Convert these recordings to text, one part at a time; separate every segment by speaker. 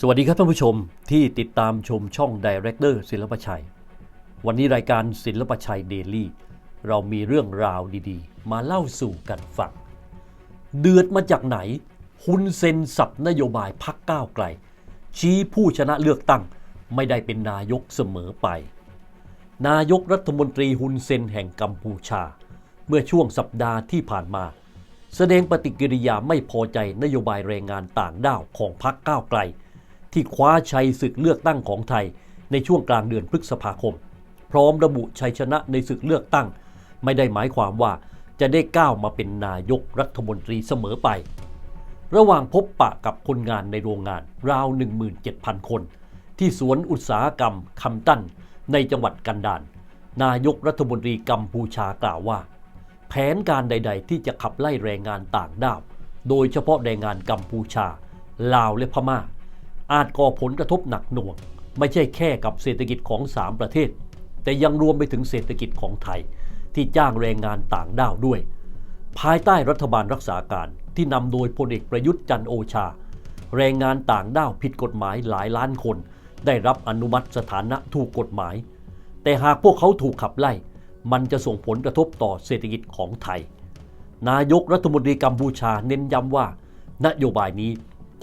Speaker 1: สวัสดีครับท่านผู้ชมที่ติดตามชมช่อง Director ศิลปชัย วันนี้รายการศิลปชัยเดลี่เรามีเรื่องราวดีๆ มาเล่าสู่กันฟัง เดือดมาจากไหนฮุนเซนสับนโยบายพักก้าวไกล ชี้ผู้ชนะเลือกตั้งไม่ได้เป็นนายกเสมอไป นายกรัฐมนตรีฮุนเซนแห่งกัมพูชา เมื่อช่วงสัปดาห์ที่ผ่านมา แสดงปฏิกิริยาไม่พอใจนโยบายแรงงานต่างด้าวของพรรคก้าวไกล ที่คว้าชัยศึกเลือกตั้งของไทย ในช่วงกลางเดือนพฤษภาคม พร้อมระบุชัยชนะในศึกเลือกตั้ง ไม่ได้หมายความว่าจะได้ก้าวมาเป็นนายกรัฐมนตรีเสมอไป ระหว่างพบปะกับคนงานในโรงงานราว 17,000 คน ที่สวนอุตสาหกรรมคำตั้นในจังหวัดกันดารนายกรัฐมนตรีกัมพูชากล่าวว่า แผนการใด ๆ ที่จะขับไล่แรงงานต่างด้าว โดยเฉพาะแรงงานกัมพูชา ลาวและพม่า อาจก่อผลกระทบหนักหน่วง ไม่ใช่แค่กับเศรษฐกิจของ 3 ประเทศ แต่ยังรวมไปถึงเศรษฐกิจของไทย ที่จ้างแรงงานต่างด้าวด้วย ภายใต้รัฐบาลรักษาการที่นำโดยพลเอกประยุทธ์จันโอชา แรงงานต่างด้าวผิดกฎหมายหลายล้านคน ได้รับอนุมัติสถานะถูกกฎหมาย แต่หากพวกเขาถูกขับไล่ มันจะส่งผลกระทบต่อเศรษฐกิจของไทย นายกรัฐมนตรีกัมพูชาเน้นย้ำว่า นโยบายนี้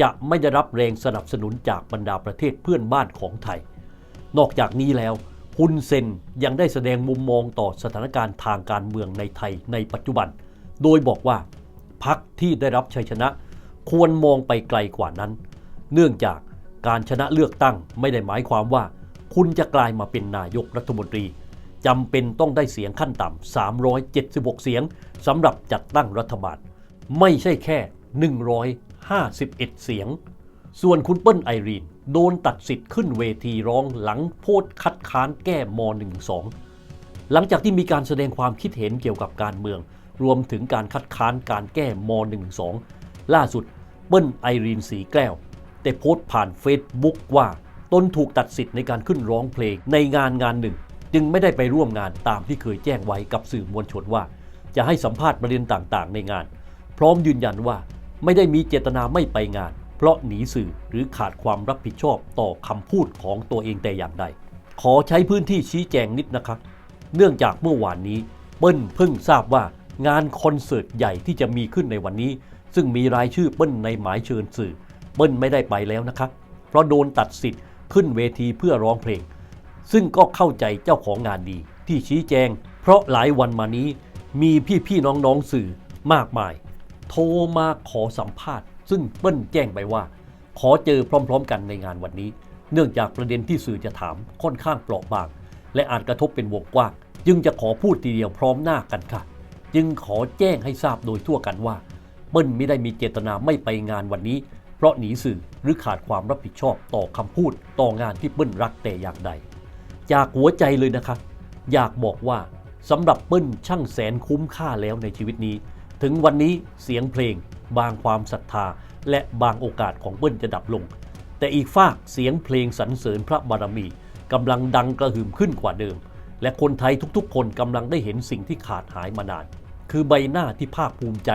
Speaker 1: จะไม่ได้รับแรงสนับสนุนจากบรรดาประเทศเพื่อนบ้านของไทย นอกจากนี้แล้วฮุนเซนยังได้แสดงมุมมองต่อสถานการณ์ทางการเมืองในไทยในปัจจุบัน โดยบอกว่าพรรคที่ได้รับชัยชนะ ควรมองไปไกลกว่านั้น เนื่องจากการชนะเลือกตั้งไม่ได้หมายความว่า คุณจะกลายมาเป็นนายกรัฐมนตรีจำเป็นต้องได้เสียงขั้นต่ำ376 เสียงสำหรับจัดตั้งรัฐบาล ไม่ใช่แค่ 51 เสียง ส่วนคุณเปิ้ลไอรีน โดนตัดสิทธิ์ขึ้นเวทีร้องหลังโพสคัดค้านแก้ม .12 หลังจากที่มีการแสดงความคิดเห็นเกี่ยวกับการเมือง รวมถึงการคัดค้านการแก้ม .12 ล่าสุดเปิ้ลไอรีนสีแก้วได้โพสต์ผ่านเฟซบุ๊กว่าตนถูกตัดสิทธิ์ในการขึ้นร้องเพลงในงานงานหนึ่ง จึงไม่ได้ไปร่วมงานตามที่เคยแจ้งไว้กับสื่อมวลชนว่า จะให้สัมภาษณ์ประเด็นต่างๆ ในงาน พร้อมยืนยันว่า ไม่ได้มีเจตนาไม่ไปงาน เพราะหนีสื่อหรือขาดความรับผิดชอบต่อคำพูดของตัวเองแต่อย่างใด ขอใช้พื้นที่ชี้แจงนิดนะครับ เนื่องจากเมื่อวานนี้เปิ้ลเพิ่งทราบว่างานคอนเสิร์ตใหญ่ที่จะมีขึ้นในวันนี้ ซึ่งมีรายชื่อเปิ้ลในหมายเชิญสื่อ เปิ้ลไม่ได้ไปแล้วนะครับ เพราะโดนตัดสิทธิ์ขึ้นเวทีเพื่อร้องเพลง ซึ่งก็เข้าใจเจ้าของงานดีที่ชี้แจง เพราะหลายวันมานี้มีพี่ๆน้องๆสื่อมากมาย โทรมาขอสัมภาษณ์ ซึ่งเปิ้ลแจ้งไปว่า ขอเจอพร้อม ๆ กันในงานวันนี้ เนื่องจากประเด็นที่สื่อจะถามค่อนข้างเปราะบาง และอาจกระทบเป็นวงกว้าง จึงจะขอพูดทีเดียวพร้อมหน้ากันค่ะ จึงขอแจ้งให้ทราบโดยทั่วกันว่า เปิ้ลไม่ได้มีเจตนาไม่ไปงานวันนี้ เพราะหนีสื่อหรือขาดความรับผิดชอบต่อคำพูดต่องานที่เปิ้ลรักแต่อย่างใด จากหัวใจเลยนะครับอยากบอกว่าสำหรับเปิ้ลช่างแสนคุ้มค่าแล้วในชีวิตนี้ ถึงวันนี้เสียงเพลง บางความศรัทธา และบางโอกาสของเปิ้ลจะดับลง แต่อีกฝากเสียงเพลงสรรเสริญพระบารมีกำลังดังกระหึ่มขึ้นกว่าเดิม และคนไทยทุกๆ คนกำลังได้เห็นสิ่งที่ขาดหายมานาน คือใบหน้าที่ภาคภูมิใจ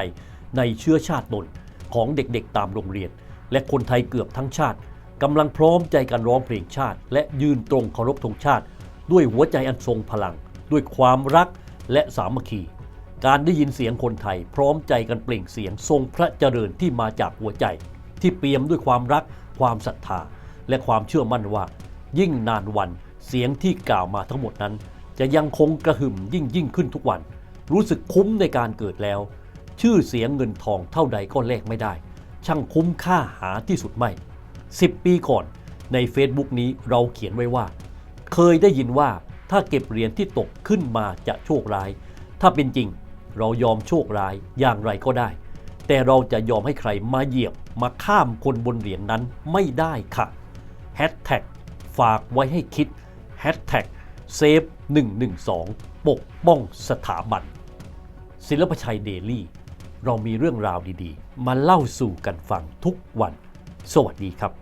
Speaker 1: ในเชื้อชาติตนของเด็กๆตามโรงเรียน และคนไทยเกือบทั้งชาติกำลังพร้อมใจกันร้องเพลงชาติ และยืนตรงเคารพธงชาติ ด้วยหัวใจอันทรงพลัง ด้วยความรักและสามัคคี การได้ยินเสียงคนไทย พร้อมใจกันเปล่งเสียงทรงพระเจริญที่มาจากหัวใจ ที่เปี่ยมด้วยความรัก ความศรัทธา และความเชื่อมั่นว่า ยิ่งนานวันเสียงที่กล่าวมาทั้งหมดนั้น จะยังคงกระหึ่มยิ่งยิ่งขึ้นทุกวัน รู้สึกคุ้มในการเกิดแล้ว ชื่อเสียงเงินทองเท่าใดก็แลกไม่ได้ ช่างคุ้มค่าหาที่สุดไม่ 10 ปีก่อนใน Facebook นี้เราเขียนไว้ว่า เคยได้ยินว่าถ้าเก็บเหรียญที่ตกขึ้นมาจะโชคร้าย ถ้าเป็นจริง เรายอมโชคร้ายอย่างไรก็ได้ แต่เราจะยอมให้ใครมาเหยียบมาข้ามคนบนเหรียญนนั้นไม่ได้ค่ะแฮชแท็กฝากไว้ให้คิดแฮชแท็กเซฟ112 ปกป้องสถาบัน ศิลปชัยเดลี่ เรามีเรื่องราวดีๆ มาเล่าสู่กันฟังทุกวัน สวัสดีครับ